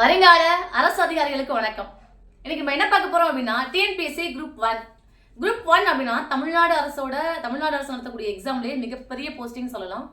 வருங்கால அரசு அதிகாரிகளுக்கு வணக்கம். இன்னைக்கு நம்ம என்ன பார்க்க போறோம் அப்படின்னா TNPSC group one group one அப்படின்னா தமிழ்நாடு அரசோட தமிழ்நாடு அரசு நடத்தக்கூடிய எக்ஸாம்லேயே மிகப்பெரிய போஸ்டிங் சொல்லலாம்.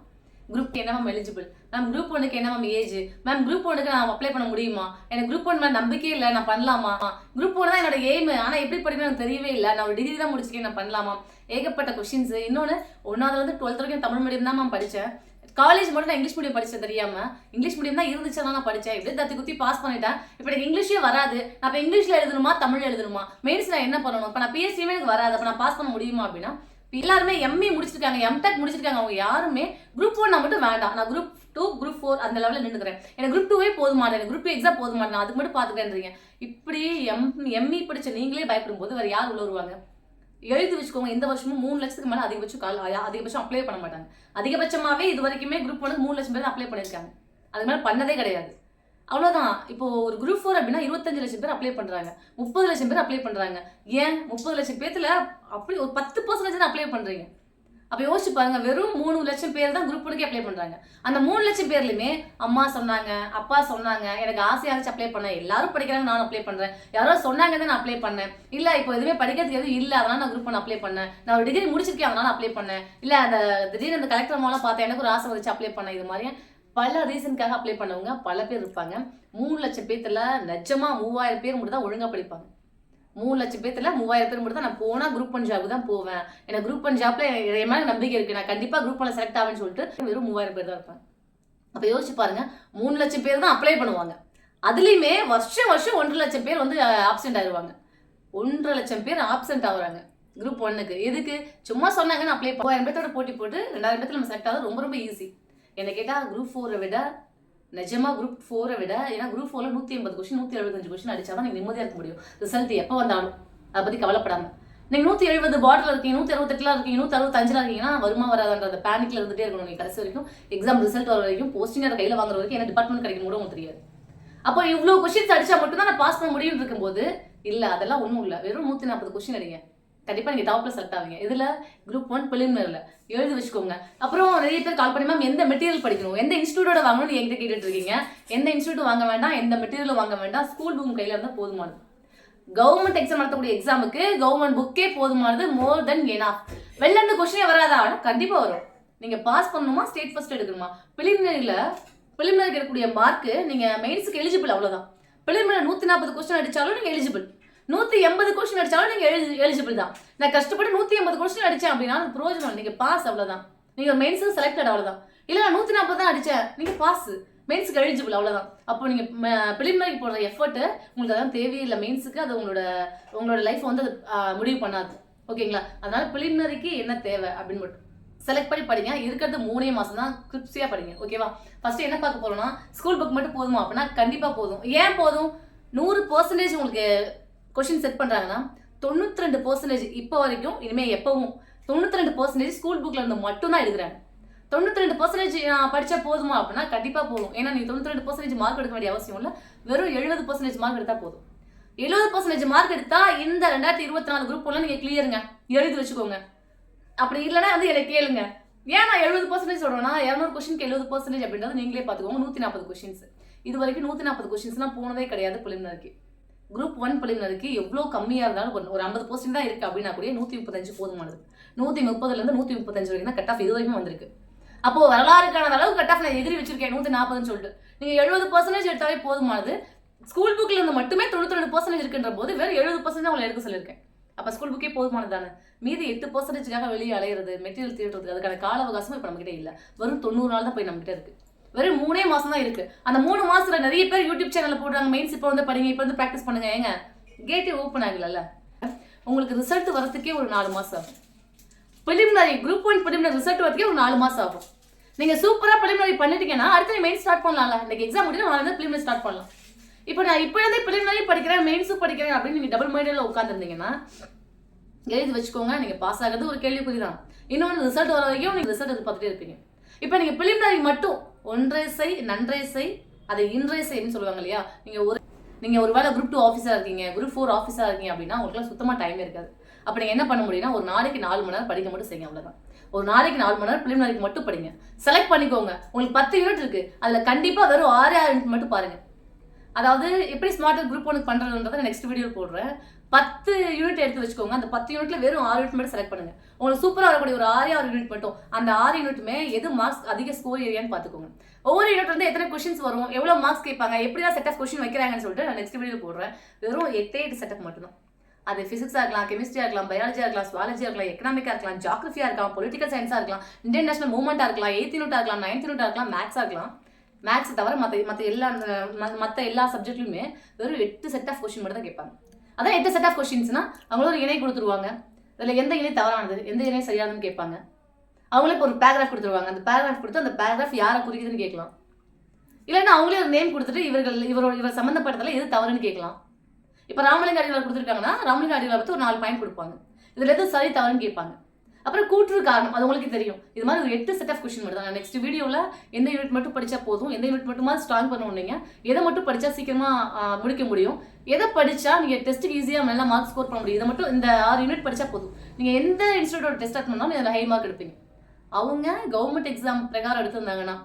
குரூப் என்ன மேம் எலிஜிபிள் மேம் குரூப் ஒன்றுக்கு என்ன மேம் ஏஜ் மேம் குரூப் ஒன்றுக்கு நான் அப்ளை பண்ண முடியுமா? எனக்கு குரூப் ஒன் மேம் நம்பிக்கை இல்லை நான் பண்ணலாமா? குரூப் ஒன் தான் என்னோட எய்ம் ஆனால் எப்படி படிக்கணும் எனக்கு தெரியவே இல்லை. நான் ஒரு டிகிரி தான் முடிச்சிருக்கேன் நான் பண்ணலாமா? ஏகப்பட்ட கொஷின்ஸ் இன்னொன்று ஒன்றாவது வந்து டுவெல்த் வரைக்கும் தமிழ் மீடியம் தான் மேம் படித்தேன் காலேஜ் மட்டும் நான் இங்கிலீஷ் மீடியம் படிச்சேன் தெரியாம. இங்கிலீஷ் மீடியம் தான் இருந்துச்சு நான் படித்தேன் இப்படி தத்து குத்தி பாஸ் பண்ணிட்டேன். இப்போ எனக்கு இங்கிலீஷே வராது. நான் இப்போ இங்கிலீஷ்ல எழுதணுமா தமிழ் எழுதணுமா? மெயின்ஸ் நான் என்ன பண்ணணும்? இப்போ நான் பிஎஸ்சியுமே எனக்கு வராது. அப்போ நான் பாஸ் பண்ண முடியுமா அப்படின்னா எல்லாருமே எம்இ முடிச்சிருக்காங்க எம்டெக் முடிச்சிருக்காங்க. அவங்க யாருமே குரூப் ஒன் மட்டும் வேண்டாம். நான் குரூப் டூ குரூப் ஃபோர் அந்த லெவலில் நின்றுக்கிறேன் எனக்கு குரூப் டூவே போதுமாட்டேன் எனக்கு குரூப் எக்ஸாம் போதுமாட்டேன் அதுக்கு மட்டும் பார்த்துக்கிறேன்றீங்க. இப்படி எம் எம்இ படிச்ச நீங்களே பயப்படும் போது வேறு யார் உள்ள வருவாங்க? எழுதி வச்சுக்கோங்க. இந்த வருஷமும் மூணு லட்சத்துக்கு மேலே அதிகபட்சம் கால் அதிகபட்சம் அப்ளை பண்ண மாட்டாங்க. அதிகபட்சமாகவே இது வரைக்குமே குரூப் ஒன்று மூணு லட்சம் பேர் அப்ளை பண்ணியிருக்காங்க அது மேலே பண்ணதே கிடையாது. அவ்வளோதான் இப்போ ஒரு குரூப் ஃபோர் அப்படின்னா இருபத்தஞ்சு லட்சம் பேர் அப்ளை பண்ணுறாங்க முப்பது லட்சம் பேர் அப்ளை பண்ணுறாங்க ஏன்? முப்பது லட்சம் பேர்த்தில் அப்படி ஒரு பத்து பர்சன்டேஜ் தான் அப்ளை பண்ணுறீங்க அப்போ யோசிச்சு பாருங்க வெறும் மூணு லட்சம் பேர் தான் குரூப் ஒனுக்கே அப்ளை பண்ணுறாங்க அந்த மூணு லட்சம் பேர்லையுமே அம்மா சொன்னாங்க அப்பா சொன்னாங்க எனக்கு ஆசையாக இருந்துச்சு அப்ளை பண்ணேன் எல்லாரும் படிக்கிறாங்க நான் அப்ளை பண்ணுறேன் யாரோ சொன்னாங்க நான் அப்ளை பண்ணேன். இல்லை இப்போ எதுவுமே படிக்கிறதுக்கு எதுவும் இல்லை அதனால நான் குரூப் ஒன் அப்ளை பண்ணேன். நான் ஒரு டிகிரி முடிச்சிருக்கேன் அதனால அப்ளை பண்ணேன். இல்லை அந்த திடீர்னு அந்த கலெக்டர் மூலம் பார்த்தேன் எனக்கு ஒரு ஆசை வந்துச்சு அப்ளை பண்ணேன் இது மாதிரி பல ரீசனுக்காக அப்ளை பண்ணவங்க பல பேர் இருப்பாங்க. மூணு லட்சம் பேர்த்துல நிஜமா மூவாயிரம் பேர் மட்டும் தான் ஒழுங்கா படிப்பாங்க. மூணு லட்சம் பேர்த்துல மூவாயிரம் பேர் மட்டும் தான் நான் போனா குரூப் ஒன் ஜாப் தான் போவேன். எனக்கு குரூப் ஒன் ஜாப்ல என் மேல நம்பிக்கை இருக்கு. நான் கண்டிப்பா குரூப் ஒன்ல செலக்ட் ஆவேன்னு சொல்லிட்டு வெறும் மூவாயிரம் பேர் தான் இருப்பேன். அப்ப யோசிச்சு பாருங்க மூணு லட்சம் பேர் தான் அப்ளை பண்ணுவாங்க. அதுலயுமே வருஷம் வருஷம் ஒன்றரை லட்சம் பேர் வந்து ஆப்சென்ட் ஆயிடுவாங்க ஒன்றரை லட்சம் பேர் ஆப்சென்ட் ஆகுறாங்க குரூப் ஒன்னுக்கு எதுக்கு? சும்மா சொன்னாங்கன்னு அப்ளை மூவாயிரம் பேர்த்தோட போட்டி போட்டு ரெண்டாயிரம் பேர்த்துல நம்ம செலக்ட் ஆகுது ரொம்ப ரொம்ப ஈஸி என்ன கேட்டால் குரூப் ஃபோரை விட நிஜமா குரூப் ஃபோரை விட ஏன்னா குரூப் ஃபோரில் நூற்றி ஐம்பது கொஸ்டின் நூற்றி எழுபத்தஞ்சு கொஸ்டின் அடிச்சா தான் நீங்கள் நிம்மதியாக இருக்க முடியும். ரிசல்ட் எப்போ வந்தாலும். அதை பற்றி கவலைப்படாம. நீங்கள் நூற்றி எழுபது பாட்டில் இருக்கீங்க நூற்றி அறுபத்தெட்டில் இருக்கீங்க நூற்றி அறுபத்தஞ்சில் இருக்கீங்கன்னா வருமா வராதுன்ற பேனிக்கில் இருந்துட்டே இருக்கணும் நீங்கள் கடைசி வரைக்கும். எக்ஸாம் ரிசல்ட் வர வரைக்கும் போஸ்டிங் கையில் வாங்குற வரைக்கும் என்ன டிபார்ட்மெண்ட் கிடைக்கும் கூட உங்களுக்கு தெரியாது. அப்போ இவ்வளோ கொஷின்ஸ் அடிச்சா மட்டும் தான் நான் பாஸ் பண்ண முடியும் இருக்கும்போது இல்லை அதெல்லாம் ஒன்றும் இல்லை. வெறும் நூற்றி நாற்பது கொஸ்டின் அடிங்க. கண்டிப்பாக நீங்கள் டாப்ல செலக்ட் ஆவீங்க. இதில் குரூப் ஒன் பிலிமினரில் எழுதி வச்சுக்கோங்க. அப்புறம் நிறைய பேர் கால் பண்ணி மேம் எந்த மெட்டீரியல் படிக்கணும்? எந்த இன்ஸ்டியூட்டோட வாங்கணும்னு என்கிட்ட கேட்டுட்டு இருக்கீங்க? எந்த இன்ஸ்டியூட் வாங்க வேண்டாம்? எந்த மெட்டீரியல் வாங்க வேண்டாம்? ஸ்கூல் புக் கையில் இருந்தால் போதுமானது. கவர்மெண்ட் எக்ஸாம் நடத்தக்கூடிய எக்ஸாமுக்கு கவர்மெண்ட் புக்கே போதுமானது மோர் தென் ஏனா வெளில இருந்து கொஸ்டினே வராதா? ஆனால் கண்டிப்பாக வரும். நீங்கள் பாஸ் பண்ணணுமா? ஸ்டேட் ஃபர்ஸ்ட் எடுக்கணுமா? பிலிமினரியில் பிலிமினரிக்கு இருக்கக்கூடிய மார்க்கு நீங்கள் மெயின்ஸுக்கு எலிஜிபிள் அவ்வளோதான் பிலிமினரி நூற்றி நாற்பது கொஸ்டின் அடித்தாலும் நீங்கள் எலிஜிபிள் நூற்றி எண்பது கொஸ்டின் அடித்தாலும் நீங்கள் எழுதி எலிஜிபிள் தான். நான் கஷ்டப்பட்டு நூற்றி எண்பது கொஸ்டின் அடித்தேன் அப்படின்னா அது ப்ரோஜனம் நீங்கள் பாஸ் அவ்வளோதான் நீங்கள் மெயின்ஸுக்கு செலக்டட் அவ்வளோதான் இல்லை நான் நூற்றி நாற்பது தான் அடித்தேன் நீங்கள் பாஸ் மெயின்ஸுக்கு எலிஜிபிள் அவ்வளோதான் அப்போ நீங்கள் பிலிமினரிக்கு போடுற எஃபர்ட்டு உங்களுக்கு அதான் தேவையில்லை. மெயின்ஸுக்கு அது உங்களோட உங்களோட லைஃப் வந்து அது முடிவு பண்ணாது. ஓகேங்களா அதனால பிலிமினரிக்கு என்ன தேவை அப்படின்னு மட்டும். செலக்ட் பண்ணி படிங்க. இருக்கிறது மூணே மாதம் தான் கிரிப்ஸியாக படிங்க. ஓகேவா ஃபஸ்ட்டு என்ன பார்க்க போகிறோம்னா ஸ்கூல் புக் மட்டும் போதுமா அப்படின்னா கண்டிப்பாக போதும். ஏன் போதும்? நூறு பர்சன்டேஜ் உங்களுக்கு கொஷின் செட் பண்ணுறாங்கன்னா தொண்ணூற்றி ரெண்டு பர்சன்டேஜ் இப்போ வரைக்கும் இனிமேல் எப்பவும் தொண்ணூற்றி ரெண்டு பர்சன்டேஜ் ஸ்கூல் புக்கில் இருந்து மட்டும்தான் எடுக்கிறாங்க தொண்ணூற்றி ரெண்டு பர்சன்டேஜ் நான் படித்தா போதுமா அப்படின்னா கண்டிப்பாக போதும். ஏன்னா நீ தொண்ணூற்றி ரெண்டு பர்சன்டேஜ் மார்க் எடுக்க வேண்டிய அவசியம் இல்லை. வெறும் எழுபது பர்சன்டேஜ் மார்க் எடுத்தால் போதும். எழுபது பர்சன்டேஜ் மார்க் எடுத்தால் இந்த ரெண்டாயிரத்தி இருபத்தி நாலு குரூப் எல்லாம் நீங்கள் கிளியருங்க எழுதி வச்சுக்கோங்க. அப்படி இல்லைன்னா வந்து என்னை கேளுங்க. ஏன் நான் எழுபது பர்சன்டேஜ் சொல்கிறேன்னா இரநூறு கொஸ்டினுக்கு எழுபது பர்சன்டேஜ் அப்படின்றது நீங்களே பார்த்துக்கோங்க. நூற்றி நாற்பது கொஷின்ஸ் இது வரைக்கும் நூற்றி நாற்பது கொஷின்ஸ்லாம் போனதே கிடையாது பிலிமினருக்கு குரூப் ஒன் பிலிமினருக்கு எவ்வளோ கம்மியாக இருந்தாலும் ஒரு- ஒரு ஐம்பது பர்சன்ட் தான் இருக்குது அப்படின்னா கூட நூற்றி முப்பத்தஞ்சு போதுமானது. நூற்றி முப்பதுலேருந்து நூற்றி முப்பத்தஞ்சு வரைக்கும் தான் கட் ஆஃப் இது வரைக்கும் வந்திருக்கு. அப்போ வரலாறுக்கான அளவு கட் ஆஃப் நான் எதிரி வச்சிருக்கேன் நூற்றி நாற்பதுன்னு சொல்லிட்டு. நீங்கள் எழுபது பர்சன்டேஜ் எடுத்தாலே போதுமானது. ஸ்கூல் புக்கில் இருந்து மட்டுமே தொண்ணூற்றி ரெண்டு பர்சன்டேஜ் இருக்குன்ற போது வெறும் எழுபது பர்சன்டேஜ் உங்களை எடுக்க சொல்லியிருக்கேன். அப்போ ஸ்கூல் புக்கே போதுமானது தானே? மீதி எட்டு பர்சன்டேஜ்க்காக வெளியே அலையிறது மெட்டீரியல் தேடுறது அதுக்கான கால அவகாசமும் இப்போ நம்மகிட்ட இல்லை. வெறும் தொண்ணூறு நாள் தான் போய் நம்மகிட்ட இருக்குது வெறும் மூணே மாசம் தான் இருக்கு. அந்த மூணு மாசத்துல நிறைய பேர் யூடியூப் சேனல்ல போடுறாங்க. மெயின்ஸ் இப்போ வந்து படிங்க இப்போ வந்து ப்ராக்டிஸ் பண்ணுங்க. ஏங்க கேட்டே ஓப்பன் ஆகலல்ல? உங்களுக்கு ரிசல்ட் வரதுக்கே ஒரு நாலு மாசம் ஆகும். Preliminary group one preliminary result வரதுக்கே ஒரு நாலு மாசம் ஆகும். நீங்க சூப்பரா பிலிமினரி பண்ணிட்டீங்கன்னா அடுத்து மெயின் ஸ்டார்ட் பண்ணலாம்ல. இன்னைக்கு எக்ஸாம் முடிஞ்சு நாளைக்கு பிலிமினரி ஸ்டார்ட் பண்ணலாம். இப்போ நான் இப்போ இருந்தே பிலிமினரி படிக்கிறேன் மெயின்ஸும் படிக்கிறேன் அப்படின்னு நீங்க டபுள் மைண்டில் உட்காந்துருந்தீங்கன்னா எழுதி வச்சுக்கோங்க நீங்க பாஸ் ஆகிறது ஒரு கேள்விக்குறி தான். இன்னொன்று ரிசல்ட் வர வரைக்கும் நீங்க ரிசல்ட் பார்த்துட்டே இருப்பீங்க. இப்போ நீங்க பிலிமினரி மட்டும் ஒன்றை செய் நன்றை செய் அதை இன்றை செய்ன்னு சொல்லுவாங்க இல்லையா? நீங்க ஒரு நீங்க ஒரு வேளை குரூப் டூ ஆஃபீஸாக இருக்கீங்க குரூப் ஃபோர் ஆஃபீஸாக இருக்கீங்க அப்படின்னா உங்களுக்குலாம் சுத்தமாக டைம் இருக்காது. அப்போ நீங்கள் என்ன பண்ண முடியும்னா ஒரு நாளைக்கு நாலு மணி நேரம் படிக்க மட்டும் செய்யுங்க அவ்வளோதான் ஒரு நாளைக்கு நாலு மணி நேரம் பிலிமினரிக்கு மட்டும் படிங்க. செலக்ட் பண்ணிக்கோங்க. உங்களுக்கு பத்து யூனிட் இருக்கு. அதில் கண்டிப்பாக வெறும் ஆறு ஆறு யூனிட் மட்டும் பாருங்க. அதாவது எப்படி ஸ்மார்ட் குரூப் ஒன்று பண்ணுறதுன்றதை நெக்ஸ்ட் வீடியோ போடுறேன். பத்து யூனிட் எடுத்து வச்சுக்கோங்க அந்த பத்து யூனிட்ல வெறும் ஆறு யூனிட் மட்டும் செலக்ட் பண்ணுங்க உங்களுக்கு சூப்பராக வரக்கூடிய ஒரு ஆறு ஆறு யூனிட் மட்டும் அந்த ஆறு யூனிட்டுமே எது மார்க்ஸ் அதிக ஸ்கோர் ஏரியான்னு பார்த்துக்கோங்க ஒவ்வொரு யூனிட் வந்து எத்தனை கொஸ்டின்ஸ் வரும் எவ்வளோ மார்க்ஸ் கேட்பாங்க எப்படிலாம் செட் ஆஃப் கொஸ்டின் வைக்கிறாங்கன்னு சொல்லிட்டு நான் நெக்ஸ்ட் வீடியோ போடுறேன் வெறும் எட்டே எட்டு செட்டப் மட்டும்தான் அது ஃபிசிக்ஸாக இருக்கலாம் கெமிஸ்ட்ரியாக இருக்கலாம் பயாலஜியாக இருக்கலாம் சுவாலஜியாக இருக்கலாம் எக்கனாமிக்காக இருக்கலாம் ஜாகிரஃபியாக இருக்கலாம் பொலிட்டிக்கல் சயின்ஸாக இருக்கலாம் இந்தியன் நேஷனல் மூவ்மெண்ட்டாக இருக்கலாம் எயித் யூனிட்டாக இருக்கலாம் நைன்த் யூனிட்டாக இருக்கலாம் மேத்ஸாக இருக்கலாம் மேக்ஸ் தவிர மற்ற மற்ற எல்லா மற்ற எல்லா சப்ஜெக்ட்லையுமே வெறும் எட்டு செட் ஆஃப் கொஸ்டின் மட்டும் தான் கேட்பாங்க அதான் எட்டு செட் ஆஃப் கொஷின்ஸ்னா அவங்களும் ஒரு இணை கொடுத்துருவாங்க. அதில் எந்த இணை தவறானது எந்த இணை சரியானதுன்னு கேட்பாங்க. அவங்களே இப்போ ஒரு பேராகிராஃப் கொடுத்துருவாங்க. அந்த பேராகிராஃப் கொடுத்து அந்த பேராகிராஃப் யாரை குறிக்குதுன்னு கேட்கலாம். இல்லைன்னா அவங்களே ஒரு நேம் கொடுத்துட்டு இவர்கள் இவரோட இவர் சம்மந்தப்பட்டதில் எது தவறுன்னு கேட்கலாம். இப்போ ராமலிங்க அடிகளார் கொடுத்துருக்காங்கன்னா ராமலிங்க அடிகளார் பற்றி ஒரு நாலு பாயிண்ட் கொடுப்பாங்க. இதில் எது சரி தவறுன்னு கேட்பாங்க. அப்புறம் கூற்று காரணம் அது உங்களுக்கு தெரியும். இது மாதிரி ஒரு எட்டு செட் ஆஃப் கொஸ்டின் மட்டும் தான். நெக்ஸ்ட் வீடியோவில் எந்த யூனிட் மட்டும் படித்தா போதும் எந்த யூனிட் மட்டுமா ஸ்ட்ராங் பண்ணுவீங்க எதை மட்டும் படித்தா சீக்கிரமாக முடிக்க முடியும் எதை படித்தா நீங்கள் டெஸ்ட்டுக்கு ஈஸியாக நல்லா மார்க் ஸ்கோர் பண்ண முடியும் இதை மட்டும் இந்த ஆறு யூனிட் படித்தா போதும். நீங்கள் எந்த இன்ஸ்டியூட்டோட டெஸ்ட் அட் பண்ணாலும் இதில் ஹை மார்க் எடுப்பீங்க. அவங்க கவர்மெண்ட் எக்ஸாம் பிரகாரம் எடுத்திருந்தாங்கன்னா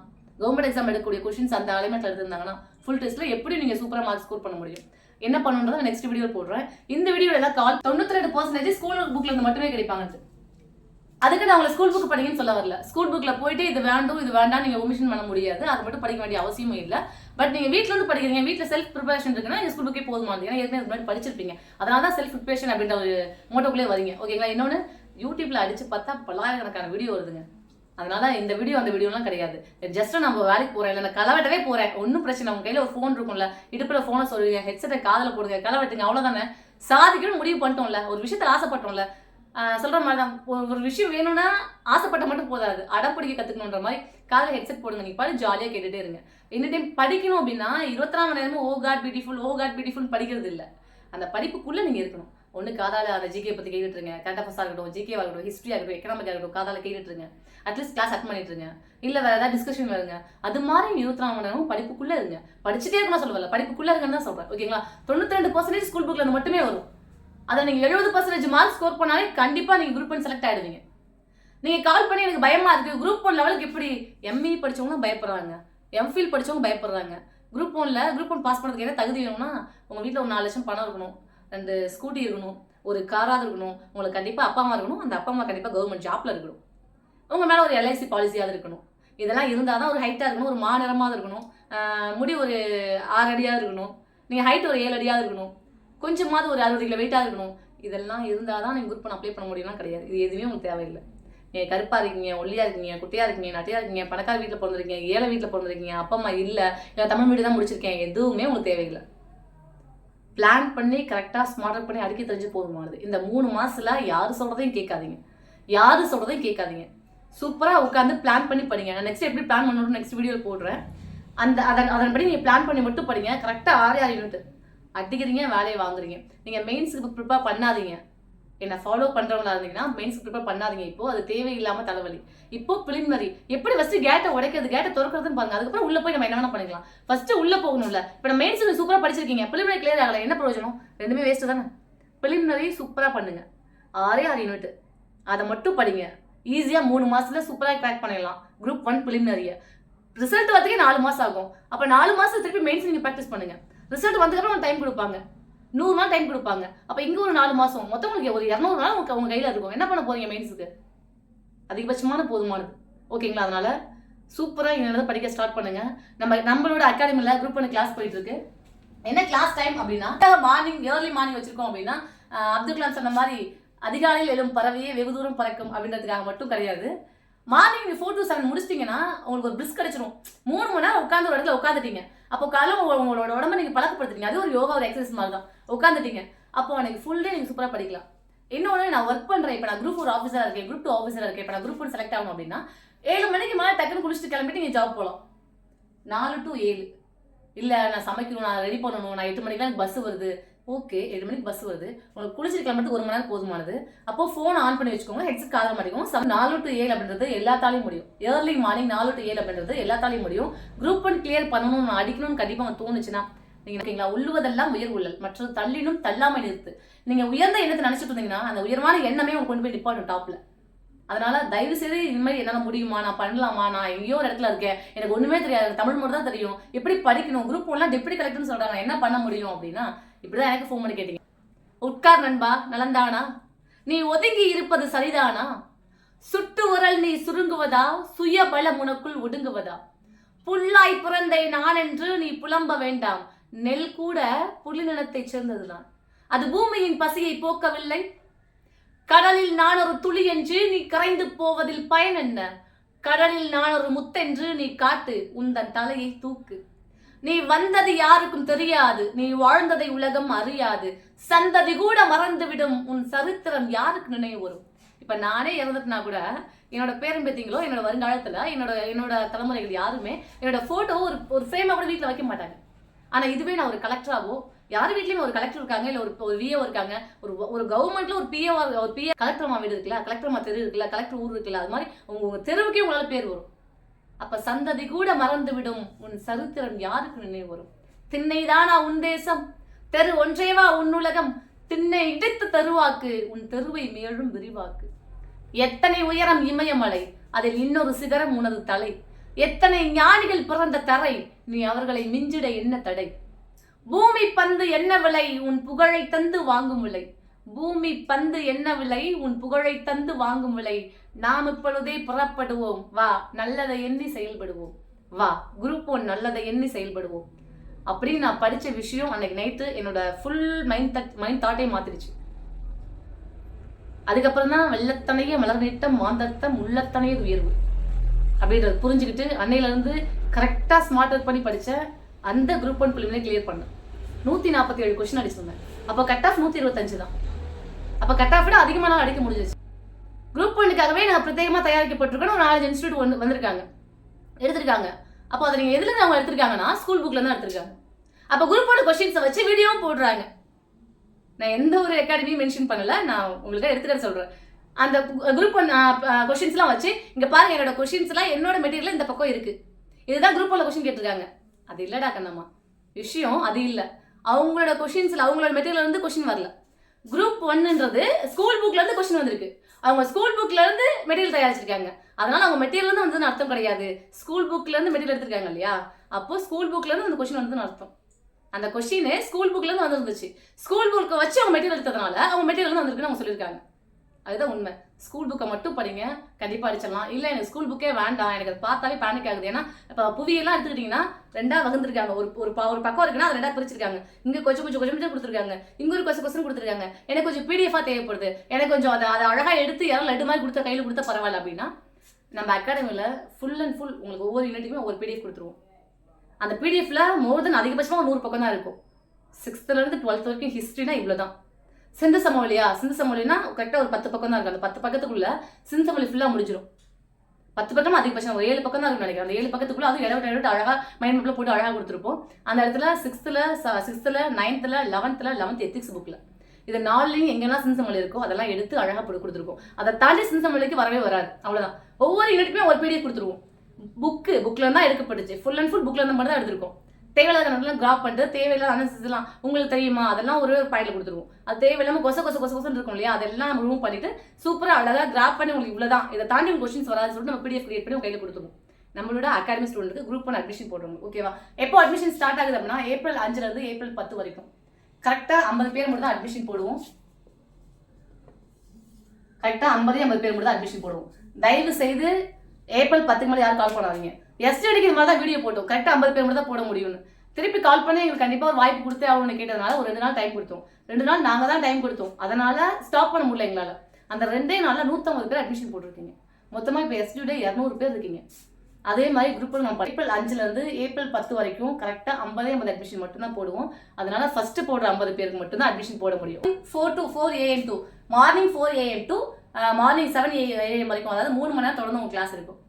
கவர்மெண்ட் எக்ஸாம் எடுக்கக்கூடிய கொஷின்ஸ் அந்த அலைமெண்ட்டில் எடுத்திருந்தாங்கன்னா ஃபுல் டெஸ்ட்டில் எப்படி நீங்கள் சூப்பராக மார்க் ஸ்கோர் பண்ண முடியும்? என்ன பண்ணணுன்றதை நெக்ஸ்ட் வீடியோ போடுறேன். இந்த வீடியோவில் எல்லாம் கால் தொண்ணூத்தி ரெண்டு பர்சன்டேஜ் ஸ்கூல் புக்கில் இருந்து மட்டுமே கிடைப்பாங்க அதுக்கு நான் உங்களை ஸ்கூல் புக் படிங்கன்னு சொல்ல வரல. ஸ்கூல் புக்கில் போயிட்டு இது வேண்டும் இது வேண்டாம் நீங்கள் ஒமிஷன் பண்ண முடியாது. அது மட்டும் படிக்க வேண்டிய அவசியமும் இல்லை. பட் நீங்கள் வீட்டில் வந்து படிக்கிறீங்க வீட்டில் செல்ஃப் ப்ரிப்பரேஷன் இருக்குன்னா இந்த ஸ்கூல் புக்கே போதுமானது ஏன்னா ஏற்கனவே இதுக்கு முன்னாடி படிச்சிருப்பீங்க. அதனால தான் செல்ஃப் ப்ரிப்பரேஷன் அப்படின்ற ஒரு மோட்டோக்குள்ளே வரீங்க. ஓகேங்களா இன்னொன்று யூடியூப்பில் அடிச்சு பார்த்தா பல்லாயிரக்கணக்கான வீடியோ வருதுங்க. அதனால இந்த வீடியோ அந்த வீடியோலாம் கிடையாது. ஜஸ்ட் நம்ம வேலைக்கு போறேன். இல்லை நான் கலவெட்டவே போறேன். ஒன்றும் பிரச்சனை உங்க கையில ஒரு ஃபோன் இருக்கும்ல. இடுப்புல ஃபோனை சொல்லுவீங்க ஹெட்செட்டை காதில் போடுங்க கலவெட்டுங்க. அவ்வளோதானே சாதிக்கணும்னு முடிவு பண்ணிட்டோம்ல. ஒரு விஷயத்துல ஆசைப்பட்டோம்ல. சொல்கிற மாதிரி தான் ஒரு விஷயம் வேணும்னா ஆசைப்பட்ட மட்டும் போதாது. அடப்பிடிக்க கற்றுக்கணுன்ற மாதிரி காதுல ஹெட்செட் போடுங்க. நீங்க பாரு ஜாலியாக கேட்டுகிட்டே இருங்க. இந்த டைம் படிக்கணும் அப்படின்னா இருபத்தி மணி நேரமும் oh God beautiful oh God beautiful படிக்கிறது இல்லை. அந்த படிப்புக்குள்ளே நீங்கள் இருக்கணும். ஒன்று காதால் அந்த ஜிகே பற்றி கேட்டுட்டு இருங்க. கரண்ட் அஃபேர்ஸா இருக்கட்டும் ஜிகே இருக்கட்டும் ஹிஸ்ட்ரி இருக்கட்டும் எக்கனாமிக் இருக்கட்டும் காதால் கேட்டுட்டு இருங்க. அட்லீஸ்ட் கிளாஸ் அட் பண்ணிட்டுருங்க இல்லை வேறு ஏதாவது டிஸ்கஷன் வருங்க அது மாதிரி இருபத்தாம் மணி நேரமும் படிப்புக்குள்ளே இருங்க. படிச்சுட்டே இருக்கணும் சொல்லல படிப்புக்குள்ளே இருங்கன்னு தான் சொல்கிறேன் ஓகேங்களா தொண்ணூத்தி ரெண்டு பர்சன்டேஜ் ஸ்கூல் புக்கில் மட்டுமே வரும். அதை நீங்கள் எழுபது பர்சன்டேஜ் மார்க் ஸ்கோர் பண்ணாலே கண்டிப்பாக நீங்கள் குரூப் ஒன் செலக்ட் ஆயிடுவீங்க. நீங்கள் கால் பண்ணி எனக்கு பயமாக இருக்குது குரூப் ஒன் லெவலுக்கு எப்படி எம்இ படித்தவங்களும் பயப்படுறாங்க. எம்ஃபில் படிச்சவங்க பயப்படுறாங்க. குரூப் ஒனில் குரூப் ஒன் பாஸ் பண்ணுறதுக்கு என்ன தகுதி வேணும்னா உங்கள் வீட்டில் ஒரு நாலு லட்சம் பணம் இருக்கணும். ரெண்டு ஸ்கூட்டி இருக்கணும். ஒரு காராக இருக்கணும். உங்களுக்கு கண்டிப்பாக அப்பா அம்மா இருக்கணும். அந்த அப்பா அம்மா கண்டிப்பாக கவர்மெண்ட் ஜாப்பில் இருக்கணும். உங்கள் மேலே ஒரு எல்ஐசி பாலிசியாக இருக்கணும். இதெல்லாம் இருந்தால் தான் ஒரு ஹைட்டாக இருக்கணும். ஒரு மாநிறமாக இருக்கணும். முடி ஒரு ஆறு அடியாக இருக்கணும். நீங்கள் ஹைட் ஒரு ஏழு அடியாக இருக்கணும். கொஞ்சமாவது ஒரு அறுபது கிலோ வெயிட்டாக இருக்கணும். இதெல்லாம் இருந்தால் தான் நீங்கள் குரூப் பண்ண அப்ளை பண்ண முடியும்னா கிடையாது. இது எதுவுமே உங்களுக்கு தேவையில்லை. நீங்கள் கருப்பாக இருக்கீங்க ஒல்லியாக இருக்கீங்க குட்டியாக இருக்கீங்க நட்டையாக இருக்கீங்க பணக்கார வீட்டில் பிறந்திருக்கீங்க ஏழை வீட்டில் பிறந்திருக்கீங்க அப்பா அம்மா இல்லை இல்லை தமிழ் மீடியம் தான் முடிச்சிருக்கேன் எதுவுமே உங்களுக்கு தேவையில்லை. பிளான் பண்ணி கரெக்டாக ஸ்மார்ட் பண்ணி அடிக்க தெரிஞ்சு போதுமானது. இந்த மூணு மாதத்தில் யார் சொல்கிறதையும் கேட்காதீங்க. யார் சொல்கிறதையும் கேட்காதீங்க. சூப்பராக உட்காந்து பிளான் பண்ணி படிங்க. நான் நெக்ஸ்ட் எப்படி பிளான் பண்ணணும்னு நெக்ஸ்ட் வீடியோவில் போடுறேன். அந்த அதன் அதன்படி நீங்கள் பிளான் பண்ணி மட்டும் படிங்க. கரெக்டாக ஆறு ஆறு யூனிட் அடிக்கிறீங்க வேலையை வாங்குறீங்க. நீங்கள் மெயின்ஸுக்கு ப்ரிப்பேர் பண்ணாதீங்க. என்னை ஃபாலோ பண்ணுறவங்களா இருந்தீங்கன்னா மெயின்ஸுக்கு ப்ரிப்பேர் பண்ணாதீங்க. இப்போ அது தேவையில்லாமல் தலைவலி. இப்போ பிலிமினரி எப்படி ஃபஸ்ட்டு கேட்டை உடைக்கிறது கேட்டை திறக்கிறதுன்னு பாருங்க. அதுக்கப்புறம் உள்ள போய் நம்ம என்ன வேணா பண்ணிக்கலாம். ஃபஸ்ட்டு உள்ளே போகணும்ல. இப்போ நம்ம மெயின்ஸ் சூப்பராக படிச்சிருக்கீங்க. பிலிமினரி கிளியர் ஆகலை. என்ன பிரயோஜனம்? ரெண்டுமே வேஸ்ட் தானே? பிலிமினரி சூப்பராக பண்ணுங்க. ஆறே ஆறு யூனிட் அதை மட்டும் படிங்க. ஈஸியாக மூணு மாதத்தில் சூப்பராக கிராக் பண்ணிடலாம். குரூப் ஒன் பிலிமினரிய ரிசல்ட் வரதுக்கே நாலு மாதம் ஆகும். அப்போ நாலு மாதம் திருப்பி மெயின்ஸ் நீங்கள் ப்ராக்டிஸ் பண்ணுங்கள் ரிசல்ட் வந்ததுக்கப்புறம் டைம் கொடுப்பாங்க. நூறு நாள் டைம் கொடுப்பாங்க. அப்போ இங்கே ஒரு நாலு மாதம் மொத்தம் உங்களுக்கு ஒரு இரநூறு நாள் உங்க அவங்க கையில் இருக்கும். என்ன பண்ண போறீங்க மெயின்ஸுக்கு அதிகபட்சமான போதுமானது. ஓகேங்களா அதனால சூப்பராக இங்கே படிக்க ஸ்டார்ட் பண்ணுங்க. நம்ம நம்மளோட அகாடமியில் குரூப் பண்ண கிளாஸ் போயிட்டு இருக்கு என்ன கிளாஸ் டைம் அப்படின்னா மார்னிங் ஏர்லி மார்னிங் வச்சிருக்கோம் அப்படின்னா அப்துல் கலாம் சொன்ன மாதிரி அதிகாலையில் எழும் பறவையே வெகு தூரம் பறக்கும் அப்படின்றதுக்காக மட்டும் கிடையாது. மார்னிங் நீங்கள் ஃபோர் டு செவன் முடிச்சிட்டிங்கன்னா உங்களுக்கு ஒரு பிரிஸ் கிடைச்சிரும் மூணு மணி நேரம் உட்காந்து ஒரு இடத்துல உட்காந்துட்டீங்க அப்போ காலையில் உங்களோட உடம்ப நீங்கள் பழக்கப்படுத்துறீங்க அது ஒரு யோகா ஒரு எக்ஸசைஸ் மாதிரி தான். உட்காந்துட்டீங்க அப்போ அன்னைக்கு ஃபுல் டே நீங்கள் சூப்பராக படிக்கலாம். இன்னொன்று நான் ஒர்க் பண்ணுறேன் இப்போ நான் குரூப் ஒரு ஆஃபீஸராக இருக்கேன். குரூப் டூ ஆஃபீஸராக இருக்கேன். இப்போ நான் குரூப் ஒன் செலக்ட் ஆகணும் அப்படின்னா ஏழு மணிக்கு மேலே டக்குன்னு குளிச்சுட்டு கிளம்பிட்டு நீங்கள் ஜாப் போகலாம் நாலு டு ஏழு. இல்லை நான் சமைக்கணும் நான் ரெடி பண்ணணும். நான் எட்டு மணிக்கெலாம் எனக்கு பஸ் வருது. ஓகே ஏழு மணிக்கு பஸ் வருது. உங்களுக்கு குளிச்சுட்டு கிளம்புறது ஒரு மணி நேரம் போதுமானது. அப்போ ஃபோன் ஆன் பண்ணி வச்சுக்கோங்க ஹெட்செட் காதல் மாட்டிக்கும் சம் நாலு டு ஏழு அப்படின்றது எல்லாத்தாலையும் முடியும். ஏர்லி மார்னிங் நாலு டு ஏழு அப்படின்றது எல்லாத்தாலையும் முடியும். குரூப் ஒன் கிளியர் பண்ணணும் நான் அடிக்கணும்னு கண்டிப்பாக தோணுச்சுன்னா நீங்க ஓகேங்களா? உள்ளுவதெல்லாம் உயர் உள்ளல். மற்றது தள்ளினும் தள்ளாமல் நிறுத்து. நீங்க உயர்ந்த எண்ணத்தை நினைச்சிட்டு இருந்தீங்கன்னா அந்த உயர்வான எண்ணமே உங்களுக்கு கொண்டு போய் நிப்பாட்டும் டாப்ல அதனால தயவு செய்து இனிமேல் என்னால் முடியுமா? நான் பண்ணலாமா? நான் எங்கேயோ ஒரு இடத்துல இருக்கேன். எனக்கு ஒண்ணுமே தெரியாது. தமிழ் மட்டும் தான் தெரியும். எப்படி படிக்கணும்? குரூப் ஒன்லாம் டெப்டி கலெக்டர்னு சொல்றாங்க. என்ன பண்ண முடியும் அப்படின்னா இப்படிதான் எனக்கு ஃபோன் பண்ணி கேட்டீங்க. உட்கார் நண்பா நலந்தானா? நீ ஒதுங்கி இருப்பது சரிதானா? சுட்டு உரல் நீ சுருங்குவதா? சுய பலம் உனக்குள் ஒடுங்குவதா? புல்லாய் பிறந்தை நான் என்று நீ புலம்ப வேண்டாம். நெல் கூட புலிநிலத்தைச் சேர்ந்ததுதான். அது பூமியின் பசியை போக்கவில்லை. கடலில் நான் ஒரு துளி என்று நீ கரைந்து போவதில் பயன் என்ன? கடலில் நான் ஒரு முத்தென்று நீ காட்டு. உந்தன் தலையை தூக்கு. நீ வந்தது யாருக்கும் தெரியாது. நீ வாழ்ந்ததை உலகம் அறியாது. சந்ததி கூட மறந்துவிடும். உன் சரித்திரம் யாருக்கு நினைவு வரும் இப்ப நானே இறந்துட்டுனா கூட என்னோட பேரன் பேத்திங்களோ என்னோட வருங்காலத்துல என்னோட என்னோட தலைமுறைகள் யாருமே என்னோட போட்டோ ஒரு ஒரு ஃப்ரேமா கூட வீட்டில் வைக்க மாட்டாங்க. ஆனா இதுவே நான் ஒரு கலெக்டராவோ யார் வீட்லயுமே ஒரு கலெக்டர் இருக்காங்க இல்ல ஒரு ஒரு விஏஓ இருக்காங்க. ஒரு ஒரு கவர்மெண்ட்ல ஒரு பிஏ ஒரு பிஏ கலெக்டர் வீடு இருக்குல்ல கலெக்டர் தெரு இருக்குல்ல கலெக்டர் ஊர் இருக்குல்ல அது மாதிரி உங்க தெருவுக்கே உங்களால பேர் வரும். அப்ப சந்ததி கூட மறந்து விடும் உன் சரித்திரம் யாருக்கு நினைவு வரும் திண்ணைதானா உன் தேசம்? தெரு ஒன்றேவா உன் உலகம்? திண்ணை இடித்து தருவாக்கு உன் தெருவை மேலும் விரிவாக்கு. எத்தனை உயரம் இமயமலை அதில் இன்னொரு சிகரம் உனது தலை. எத்தனை ஞானிகள் பிறந்த தரை நீ அவர்களை மிஞ்சிட என்ன தடை? பூமி பந்து என்ன விலை உன் புகழை தந்து வாங்கும் விலை? பூமி பந்து என்ன விலை உன் புகழை தந்து வாங்கும் விலை? நாம் இப்பொழுதே புறப்படுவோம். வா நல்லதை எண்ணி செயல்படுவோம். வா குரூப் ஒன் நல்லதை எண்ணி செயல்படுவோம். அப்படின்னு நான் படித்த விஷயம் அன்னைக்கு நைட்டு என்னோட ஃபுல் மைண்ட் தட் மைண்ட் தாட்டே மாத்திருச்சு. அதுக்கப்புறம் தான் வெள்ளத்தனைய மலர் நீட்டம் மாந்தர்த்தம் உள்ளத்தனைய உயர்வு. அப்படின்றத புரிஞ்சுக்கிட்டு அன்னையிலேருந்து கரெக்டாக ஸ்மார்ட் ஒர்க் பண்ணி படித்த அந்த குரூப் ஒன் பிள்ளைங்களே கிளியர் பண்ணேன். நூற்றி நாற்பத்தி ஏழு கொஸ்டின் அடிச்சிருந்தேன். அப்போ கட் ஆஃப் நூற்றி இருபத்தஞ்சு தான். அப்போ கட் ஆஃப் விட அதிகமாக நான் அடிக்க முடிஞ்சிச்சு. குரூப் ஒன்றுக்காகவே நான் பிரத்யேகமாக தயாரிக்கப்பட்டிருக்கோம் ஒரு நாலஞ்சு இன்ஸ்டியூட் வந்து வந்திருக்காங்க. எடுத்திருக்காங்க. அப்போ அதை நீங்கள் எதுலேருந்து அவங்க எடுத்திருக்காங்கன்னா ஸ்கூல் புக்கில் தான் எடுத்திருக்காங்க. அப்போ குரூப்போட கொஷின்ஸை கொஸ்டின்ஸை வச்சு வீடியோவும் போடுறாங்க. நான் எந்த ஒரு அகாடமியும் மென்ஷன் பண்ணல நான் உங்களுக்கு எடுத்துக்கிற சொல்கிறேன் அந்த குரூப் ஒன் கொஷின்ஸ்லாம் வச்சு இங்கே பாருங்க என்னோட கொஷின்ஸ்லாம் என்னோட மெட்டீரியல் இந்த பக்கம் இருக்குது இதுதான் குரூப் ஒன்ல கொஷின் கேட்டிருக்காங்க. அது இல்லைடா கண்ணம்மா. விஷயம் அது இல்லை. அவங்களோட கொஷின்ஸில் அவங்களோட மெட்டீரியல் வந்து கொஷின் வரல. குரூப் ஒன்னுன்றது ஸ்கூல் புக்லேருந்து கொஷின் வந்திருக்கு. அவங்க ஸ்கூல் புக்லேருந்து மெட்டீரியல் தயாரிச்சிருக்காங்க. அதனால் அவங்க மெட்டீரியல் வந்து அர்த்தம் கிடையாது. ஸ்கூல் புக்லேருந்து மெட்டீரியல் எடுத்திருக்காங்க இல்லையா? அப்போ ஸ்கூல் புக்லேருந்து அந்த கொஷின் வந்து அர்த்தம். அந்த கொஷின் ஸ்கூல் புக்லேருந்து வந்துருந்துச்சு. ஸ்கூல் புக்கை வச்சு அவங்க மெட்டீரியல் எடுத்ததுனால அவங்க மெட்டீரியல் வந்து வந்திருக்குன்னு அவங்க சொல்லியிருக்காங்க. அதுதான் உண்மை. ஸ்கூல் புக்கை மட்டும் படிங்க. கண்டிப்பாக அடிச்சிடலாம். இல்லை எனக்கு ஸ்கூல் புக்கே வேண்டாம். எனக்கு அது பார்த்தாவே பேனிக் ஆகுது. ஏன்னா இப்போ புவியெல்லாம் எடுத்துக்கிட்டிங்கன்னா ரெண்டாக வகுந்துருக்காங்க. ஒரு ஒரு ப- ஒரு பக்கம் இருக்குன்னா அது ரெண்டாக பிரிச்சிருக்காங்க. இங்கே கொஞ்சம் கொஞ்சம் கொஞ்சம் கொஞ்சம் கொடுத்துருக்காங்க. இங்கே ஒரு கொஸ்டின் கொஸ்டின் கொடுத்துருக்காங்க. எனக்கு கொஞ்சம் பிடிஎஃபாக தேவைப்படுது. எனக்கு கொஞ்சம் அதை அதை அழகாக எடுத்து யாரும் லட்டு மாதிரி கொடுத்த கையில் கொடுத்தா பரவாயில்ல அப்படின்னா நம்ம அகாடமியில் ஃபுல் அண்ட் ஃபுல் உங்களுக்கு ஒவ்வொரு யூனிட்டுமே ஒரு பிடிஎஃப் கொடுத்துருவோம். அந்த பிடிஎஃப்ல மோர் தென் அதிகபட்சமாக நூறு பக்கம் தான் இருக்கும் சிக்ஸ்த்துலேருந்து டுவெல்த் வரைக்கும் ஹிஸ்ட்ரினா இவ்வளோ தான் சிந்து சமவெளியா சிந்து சமவெளினா கரெக்டாக ஒரு பத்து பக்கம் தான் இருக்கும் அந்த பத்து பக்கத்துக்குள்ள சிந்து சமவெளி ஃபுல்லாக முடிஞ்சிடும் பத்து பக்கம் அதிகபட்சம் ஒரு ஏழு பக்கம் தான் இருக்கும் நினைக்கிறேன். அந்த ஏழு பக்கத்துக்குள்ள அதுவும் இடவிட்டு இடவிட்டு அழகாக மைண்ட் மேப்பில் போட்டு அழகாக கொடுத்துருப்போம். அந்த இடத்துல சிக்ஸ்த்தில் சிக்ஸ்த்தில் நைன்த்தில் லெவன்த்தில் லெவன்த் எத்திக்ஸ் புக்கில் இது நாலுலையும் எங்கெல்லாம் சிந்தமொழி இருக்கோ அதெல்லாம் எடுத்து அழகாக போட்டு கொடுத்துருக்கோம். அதை தாண்டி சிந்தமொழிக்கு வரவே வராது. அவ்வளோதான் ஒவ்வொரு யூனிட்டுமே ஒரு பீடியை கொடுத்துருவோம். புக்கு புக்கில் தான் எடுக்கப்பட்டுச்சு. ஃபுல் அண்ட் ஃபுல் புக்கில் இருந்து மட்டும் தான் எடுத்திருக்கோம். தேவையில்லாத கணக்கெல்லாம் கிராப் பண்ணிட்டு தேவையில்லாத அனசிஸ்லாம் உங்களுக்கு தெரியுமா? அதெல்லாம் ஒரு பாயிண்ட்ல கொடுத்துருவோம். அது தேவையில்லாமல் கொச கொச கொச கொசன் இருக்கும் இல்லையா? அதெல்லாம் நம்ம ரூம் பண்ணிட்டு சூப்பராக அழகாக கிராப் பண்ணி உங்களுக்கு இவ்வளவுதான். இதை தாண்டி உங்களுக்கு கொஸ்டின்ஸ் வராது சொல்லிட்டு நம்ம பிடிஎஃப் கிரியேட் பண்ணி உங்கள் கையில் கொடுத்துருவோம். நம்மளோட அகாடமி ஸ்டூடெண்ட்டுக்கு குரூப் ஒன் அட்மிஷன் போடுறோம். ஓகேவா எப்போ அட்மிஷன் ஸ்டார்ட் ஆகுது அப்படின்னா ஏப்ரல் அஞ்சுலேருந்து ஏப்ரல் பத்து வரைக்கும். கரெக்டாக ஐம்பது பேர் மட்டும் தான் அட்மிஷன் போடுவோம் கரெக்டாக ஐம்பதே ஐம்பது பேர் மட்டும் தான் அட்மிஷன் போடுவோம். தயவு செய்து ஏப்ரல் பத்துக்கு மேலே யாரும் கால் பண்ணாதீங்க. எஸ்டடிக்கு இது மாதிரி தான் வீடியோ போட்டோம். கரெக்டாக ஐம்பது பேர் மட்டும் தான் போட முடியும்னு. திருப்பி கால் பண்ணி எங்களுக்கு கண்டிப்பாக ஒரு வாய்ப்பு கொடுத்தே ஆகணும்னு கேட்டதுனால ஒரு ரெண்டு நாள் டைம் கொடுத்தோம். ரெண்டு நாள் நாங்கள் தான் டைம் கொடுத்தோம். அதனால் ஸ்டாப் பண்ண முடியல எங்களால். அந்த ரெண்டே நாளில் நூற்றம்பது பேர் அட்மிஷன் போட்டிருக்கீங்க. மொத்தமாக இப்போ எஸ்டியூடே இரநூறு பேர் இருக்கீங்க. அதே மாதிரி குரூப்பில் நம்ம ஏப்ரல் அஞ்சுலேருந்து ஏப்ரல் பத்து வரைக்கும் கரெக்டாக ஐம்பதே ஐம்பது அட்மிஷன் மட்டும் தான் போடுவோம். அதனால ஃபஸ்ட்டு போடுற ஐம்பது பேருக்கு மட்டும்தான் அட்மிஷன் போட முடியும். Four to four AM to morning four AM to morning seven AM வரைக்கும் அதாவது மூணு மணி நேரம் தொடர்ந்து உங்கள் கிளாஸ் இருக்கும்.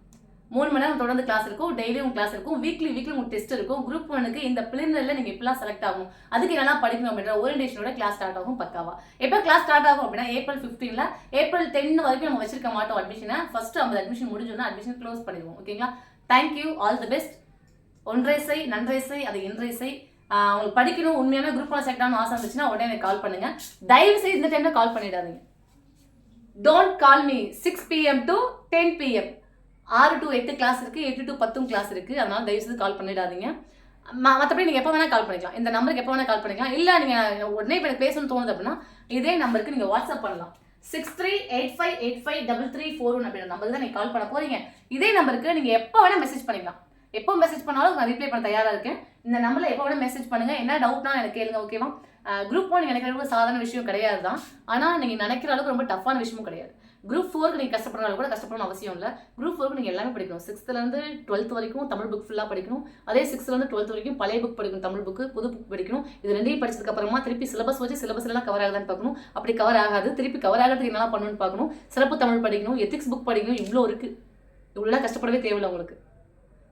மூணு மணி நேரம் தொடர்ந்து கிளாஸ் இருக்கும். டெய்லி உங்க கிளாஸ் இருக்கும். வீக்லி வீக்லி உங்களுக்கு டெஸ்ட் இருக்கும். குரூப் ஒனுக்கு இந்த பிளினரில் நீங்க எப்படிலாம் செலக்ட் ஆகும். அதுக்கு என்னெல்லாம் படிக்கணும் அப்படின்ற ஓரியன்டேஷனோட கிளாஸ் ஸ்டார்ட் ஆகும் பக்காவா. எப்போ கிளாஸ் ஸ்டார்ட் ஆகும் அப்படின்னா ஏப்ரல் ஃபிஃப்டீன்ல ஏப்ரல் டென் வரைக்கும் நம்ம வச்சிருக்க மாட்டோம் அட்மிஷனை ஃபர்ஸ்ட் அந்த அட்மிஷன் முடிஞ்சோன்னா அட்மிஷன் க்ளோஸ் பண்ணிடுவோம். ஓகேங்களா தேங்க்யூ ஆல் தி பெஸ்ட் ஒன்றை செய் நன்றை செய் அது இன்றை செய் உங்களுக்கு படிக்கணும் உண்மையாவே குரூப் ஒன் செலக்ட் ஆகணும் ஆசை இருந்துச்சுன்னா உடனே எனக்கு கால் பண்ணுங்க. தயவு செய்து இந்த டைம்ல கால் பண்ணிடாதீங்க. Don't call me six PM to ten PM ஆறு டு எட்டு கிளாஸ் இருக்குது எட்டு டு பத்தும் கிளாஸ் இருக்குது அதனால் தயவுசெய்து கால் பண்ணிடாதீங்க. மற்றபடி நீங்கள் எப்போ வேணால் கால் பண்ணிக்கலாம். இந்த நம்பருக்கு எப்போ வேணால் கால் பண்ணிக்கலாம். இல்லை நீங்கள் உடனே இப்போ எனக்கு பேசணும்னு தோணுது அப்படின்னா இதே நம்பருக்கு நீங்கள் வாட்ஸ்அப் பண்ணலாம். Six three eight five eight five double three four one அப்படின்ற நம்பருக்கு தான் நீங்கள் கால் பண்ண போகிறீங்க இதே நம்பருக்கு நீங்கள் எப்போ வேணால் மெசேஜ் பண்ணிக்கலாம். எப்போ மெசேஜ் பண்ணாலும் நான் ரிப்ளை பண்ண தயாராக இருக்கேன். இந்த நம்பரில் எப்போ வேணால் மெசேஜ் பண்ணுங்கள் என்ன டவுட்னா எனக்கு கேளுங்க ஓகேவா குரூப் ஒன் நினைக்கிற அளவுக்கு சாதாரண விஷயம் கிடையாது தான் ஆனால் நீங்கள் நினைக்கிற அளவுக்கு ரொம்ப டஃப்பான விஷயமும் கிடையாது. குரூப் ஃபோருக்கு நீங்கள் கஷ்டப்படுறாங்க கூட கஷ்டப்படணும் அவசியம் இல்லை. குரூப் ஃபோருக்கு நீங்கள் எல்லாமே படிக்கணும். சிக்ஸ்த்துலேருந்து டுவெல்த் வரைக்கும் தமிழ் புக் ஃபுல்லாக படிக்கணும். அதே சிக்ஸ்த்துலேருந்து டுவெல்த் வரைக்கும் பழைய புக் படிக்கணும் தமிழ் புக்கு புது புக் படிக்கணும். இது ரெண்டையும் படிச்சதுக்கு அப்புறமா திருப்பி சிலபஸ் வச்சு சிலபஸ்லாம் கவர் ஆகுதான்னு பார்க்கணும். அப்படி கவர் ஆகாது. திருப்பி கவர் ஆகிறதுக்கு என்னெல்லாம் பண்ணணும்னு பார்க்கணும். சிறப்பு தமிழ் படிக்கணும். எத்திக்ஸ் புக் படிக்கணும். இவ்வளோ இருக்குது இவ்வளோலாம் கஷ்டப்படவே தேவையில்லை உங்களுக்கு.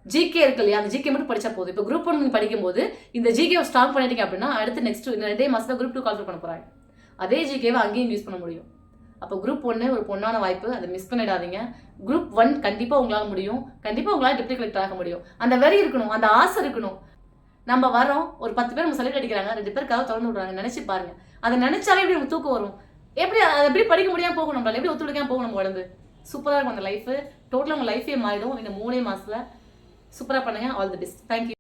ஜிகே இருக்கு இல்லையா? அந்த ஜிகே மட்டும் படிச்சா போதும். இப்போ குரூப் ஒன் நீங்கள் படிக்கும்போது இந்த ஜிகே ஸ்டார்ட் பண்ணிட்டீங்க அப்படின்னா அடுத்து நெக்ஸ்ட் இந்த ரெண்டே மாதத்தில் குரூப் டூ கால் பண்ண போகிறாங்க அதே ஜிகேவை அங்கேயும் யூஸ் பண்ண முடியும். அப்போ குரூப் ஒன்று ஒரு பொண்ணான வாய்ப்பு அதை மிஸ் பண்ணிடாதீங்க. குரூப் ஒன் கண்டிப்பாக உங்களால் முடியும். கண்டிப்பாக உங்களால் டிப்டி கலெக்டர் ஆக முடியும். அந்த வரி இருக்கணும் அந்த ஆசை இருக்கணும். நம்ம வரோம் ஒரு பத்து பேர் நம்ம செலக்ட் அடிக்கிறாங்க ரெண்டு பேருக்காக திறந்து விடுறாங்க நினச்சி பாருங்க. அதை நினச்சாலே எப்படி நம்ம தூக்கம் வரும்? எப்படி அதை எப்படி படிக்க முடியாம போகும் நம்மளால? எப்படி ஒத்துழைக்காமல் போகும் நம்ம உடம்பு? சூப்பராக இருக்கும் அந்த லைஃப் டோட்டலாக உங்கள் லைஃபே மாறிடும். இந்த மூணே மாதத்தில் சூப்பராக பண்ணுங்கள் ஆல் தி பெஸ்ட் தேங்க்யூ